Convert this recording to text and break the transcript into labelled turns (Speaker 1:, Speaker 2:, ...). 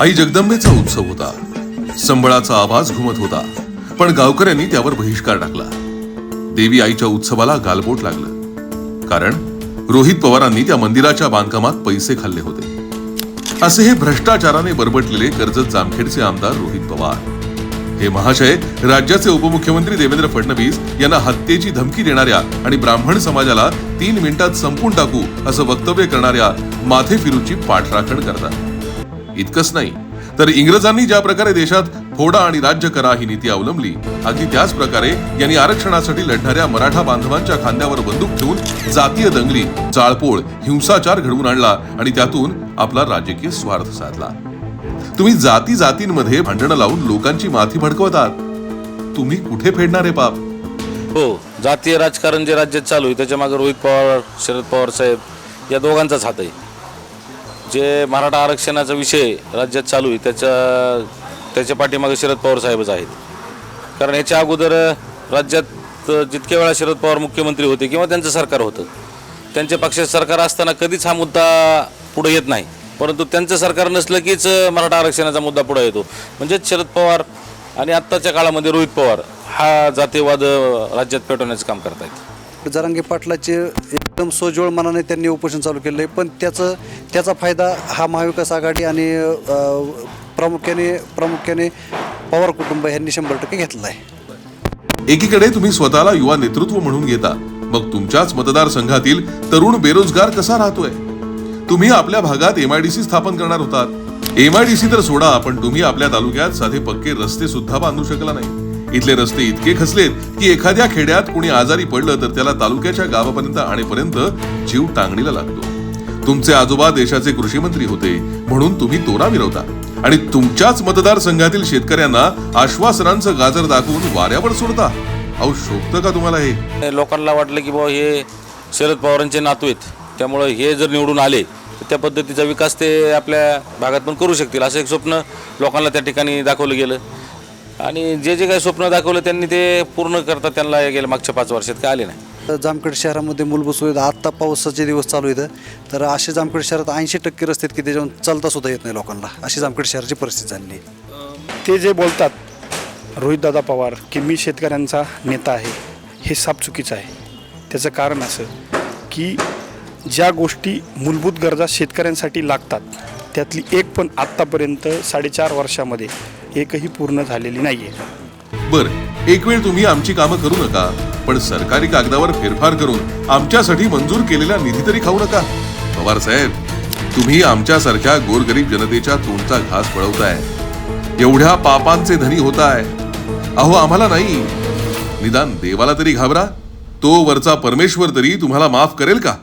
Speaker 1: आई जगदंबेचा उत्सव होता. संबळाचा आवाज घुमत होता पण गावकऱ्यांनी त्यावर बहिष्कार टाकला. देवी आईच्या उत्सवाला गालबोट लागलं. कारण रोहित पवारांनी त्या मंदिराच्या बांधकामात पैसे खाल्ले होते. असे हे भ्रष्टाचाराने बरबटलेले कर्जत जामखेडचे आमदार रोहित पवार. हे महाशय राज्याचे उपमुख्यमंत्री देवेंद्र फडणवीस यांना हत्येची धमकी देणाऱ्या आणि ब्राह्मण समाजाला तीन मिनिटात संपून टाकू असं वक्तव्य करणाऱ्या माथे फिरूची पाठराखण करतात. इतकंच नाही. तर इंग्रजांनी ज्या प्रकारे देशात फोडा आणि राज्य करा ही नीती अवलंबली अगदी त्याच प्रकारे यांनी आरक्षणासाठी लढणाऱ्या मराठा बांधवांच्या खांद्यावर बंदूक ठेवून जातीय दंगली जाळपोळ हिंसाचार घडवून आणला आणि त्यातून आपला राजकीय स्वार्थ साधला. तुम्ही जाती जातींमध्ये भांडणं लावून लोकांची माथी भडकवतात. तुम्ही कुठे फेडणार आहे पाप?
Speaker 2: हो जातीय राजकारण जे राज्यात चालू आहे त्याच्यामागे रोहित पवार शरद पवार साहेब या दोघांचाच हात आहे. जे मराठा आरक्षणाचा विषय राज्यात चालू आहे त्याच्या त्याच्या पाठीमागे शरद पवार साहेबच आहेत. कारण याच्या अगोदर राज्यात जितक्या वेळा शरद पवार मुख्यमंत्री होते किंवा त्यांचं सरकार होतं त्यांच्या पक्षाचं सरकार असताना कधीच हा मुद्दा पुढे येत नाही. परंतु त्यांचं सरकार नसलं कीच मराठा आरक्षणाचा मुद्दा पुढे येतो. म्हणजेच शरद पवार आणि आत्ताच्या काळामध्ये रोहित पवार हा जातीयवाद राज्यात पेटवण्याचं काम करतायत.
Speaker 3: जरांगे पाटलाचे एकदम सोज्वळ मनाने त्यांनी उपोषण चालू केलं आहे. पण त्याचं त्याचा फायदा हा महाविकास आघाडी आणि प्रामुख्याने प्रामुख्याने पवार कुटुंब यांनी शंभर टक्के घेतला आहे.
Speaker 1: एकीकडे तुम्ही स्वतःला युवा नेतृत्व म्हणून घेता. मग तुमच्याच मतदारसंघातील तरुण बेरोजगार कसा राहतोय? तुम्ही आपल्या भागात एमआयडीसी स्थापन करणार होतात. एमआयडीसी तर सोडा पण तुम्ही आपल्या तालुक्यात साधे पक्के रस्ते सुद्धा बांधू शकला नाही. इथले रस्ते इतके खचलेत की एखाद्या खेड्यात कुणी आजारी पडलं तर त्याला तालुक्याच्या गावापर्यंत आणेपर्यंत जीव टांगणीला लागतो. तुमचे आजोबा देशाचे कृषी मंत्री होते म्हणून तुम्ही तोरा मिरवता आणि तुमच्याच मतदारसंघातील शेतकऱ्यांना आश्वासनांचं गाजर दाखवून वाऱ्यावर सोडता. अहो शोभतं का तुम्हाला हे?
Speaker 2: लोकांना वाटलं की बाबा हे शरद पवारांचे नातू आहेत. त्यामुळे हे जर निवडून आले तर त्या पद्धतीचा विकास ते आपल्या भागात पण करू शकतील. असं एक स्वप्न लोकांना त्या ठिकाणी दाखवलं गेलं. आणि जे जे काही स्वप्न दाखवलं त्यांनी ते पूर्ण करता त्यांना गेल्या मागच्या पाच वर्षात काय आले नाही.
Speaker 3: तर जामखेड शहरामध्ये मूलभूत सुविधा आत्ता पावसाचे दिवस चालू आहेत. तर असे जामखेड शहरात ऐंशी टक्के रस्ते आहेत की त्याच्यावर चालता सुद्धा येत नाही लोकांना. अशी जामखेड शहराची परिस्थिती झाली आहे.
Speaker 4: ते जे बोलतात रोहितदादा पवार की मी शेतकऱ्यांचा नेता आहे हे साप चुकीचं आहे. त्याचं कारण असं की ज्या गोष्टी मूलभूत गरजा शेतकऱ्यांसाठी लागतात त्यातली एक पण आत्तापर्यंत साडेचार वर्षामध्ये एकही पूर्ण झालेली नाहीये.
Speaker 1: बर एक वेळ तुम्ही आमची कामं करू नका पण सरकारी कागदावर फेरफार करून आमच्यासाठी मंजूर केलेला निधी तरी खाऊ नका. पवार साहेब तुम्ही आमच्यासारख्या गोरगरीब जनतेच्या तोंडचा घास पळवताय. एवढ्या पापांचे धनी होताय. अहो आम्हाला नाही. निदान देवाला तरी घाबरा. तो वरचा परमेश्वर तरी तुम्हाला माफ करेल का?